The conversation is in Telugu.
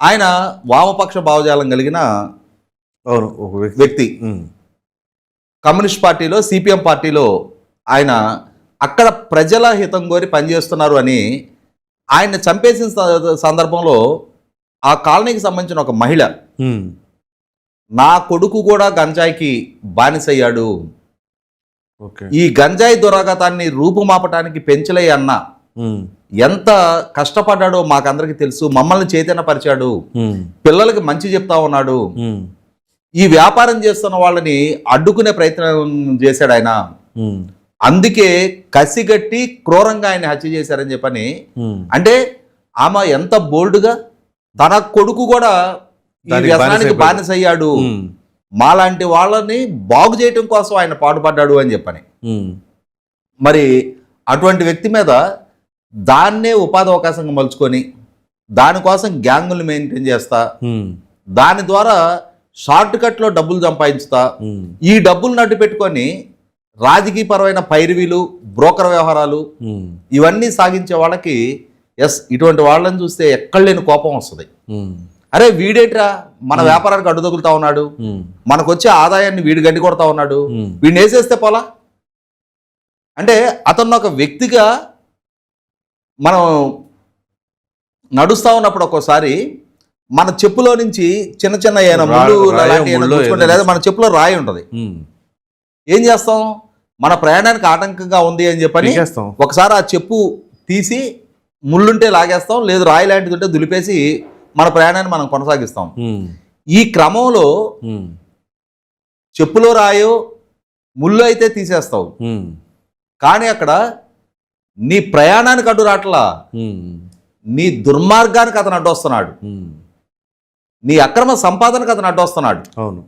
ఆయన వామపక్ష భావజాలం కలిగిన అవును ఒక వ్యక్తి. కమ్యూనిస్ట్ పార్టీలో సిపిఎం పార్టీలో ఆయన అక్కడ ప్రజల హితం కోరి పనిచేస్తున్నారు అని ఆయన చంపేసిన సందర్భంలో ఆ కాలనీకి సంబంధించిన ఒక మహిళ నా కొడుకు కూడా గంజాయికి బానిసయ్యాడు. ఈ గంజాయి దురాగతాన్ని రూపుమాపటానికి పెంచలే అన్న ఎంత కష్టపడ్డాడో మాకందరికీ తెలుసు. మమ్మల్ని చైతన్యపరిచాడు. పిల్లలకి మంచి చెప్తా ఉన్నాడు. ఈ వ్యాపారం చేస్తున్న వాళ్ళని అడ్డుకునే ప్రయత్నం చేశాడు ఆయన. అందుకే కసిగట్టి క్రూరంగా ఆయన హత్య చేశారని చెప్పని. అంటే ఆమె ఎంత బోల్డ్గా తన కొడుకు కూడా ఈ వ్యసనానికి. బానిసయ్యాడు. మాలాంటి వాళ్ళని బాగు చేయటం కోసం ఆయన పాటుపడ్డాడు అని చెప్పని. మరి అటువంటి వ్యక్తి మీద దాన్నే ఉపాధి అవకాశంగా మలుచుకొని దానికోసం గ్యాంగులు మెయింటైన్ చేస్తా. దాని ద్వారా షార్ట్ కట్లో డబ్బులు సంపాదించుతా. ఈ డబ్బులు నడ్డు పెట్టుకొని రాజకీయపరమైన పైరవీలు బ్రోకర్ వ్యవహారాలు ఇవన్నీ సాగించే వాళ్ళకి ఎస్ ఇటువంటి వాళ్ళని చూస్తే ఎక్కడ లేని కోపం వస్తుంది. అరే వీడేట్రా? మన వ్యాపారానికి అడ్డు తగులుతా ఉన్నాడు. మనకు వచ్చే ఆదాయాన్ని వీడు గడ్డి కొడతా ఉన్నాడు. వీడిని వేసేస్తే పోలా? అంటే అతను ఒక వ్యక్తిగా మనం నడుస్తా ఉన్నప్పుడు ఒక్కోసారి మన చెప్పులో నుంచి చిన్న చిన్న ఏమైనా ముళ్ళు లేదా మన చెప్పులో రాయి ఉంటుంది. ఏం చేస్తాం? మన ప్రయాణానికి ఆటంకంగా ఉంది అని చెప్పని. ఒకసారి ఆ చెప్పు తీసి ముళ్ళుంటే లాగేస్తాం లేదు రాయి లాంటిది ఉంటే దులిపేసి మన ప్రయాణాన్ని మనం కొనసాగిస్తాం. ఈ క్రమంలో చెప్పులో రాయో ముళ్ళు అయితే తీసేస్తావు. కానీ అక్కడ నీ ప్రయాణానికి అడ్డు రాట్లా. నీ దుర్మార్గానికి అతను అడ్డొస్తున్నాడు. నీ అక్రమ సంపాదనకు అతను అడ్డొస్తున్నాడు. అవును.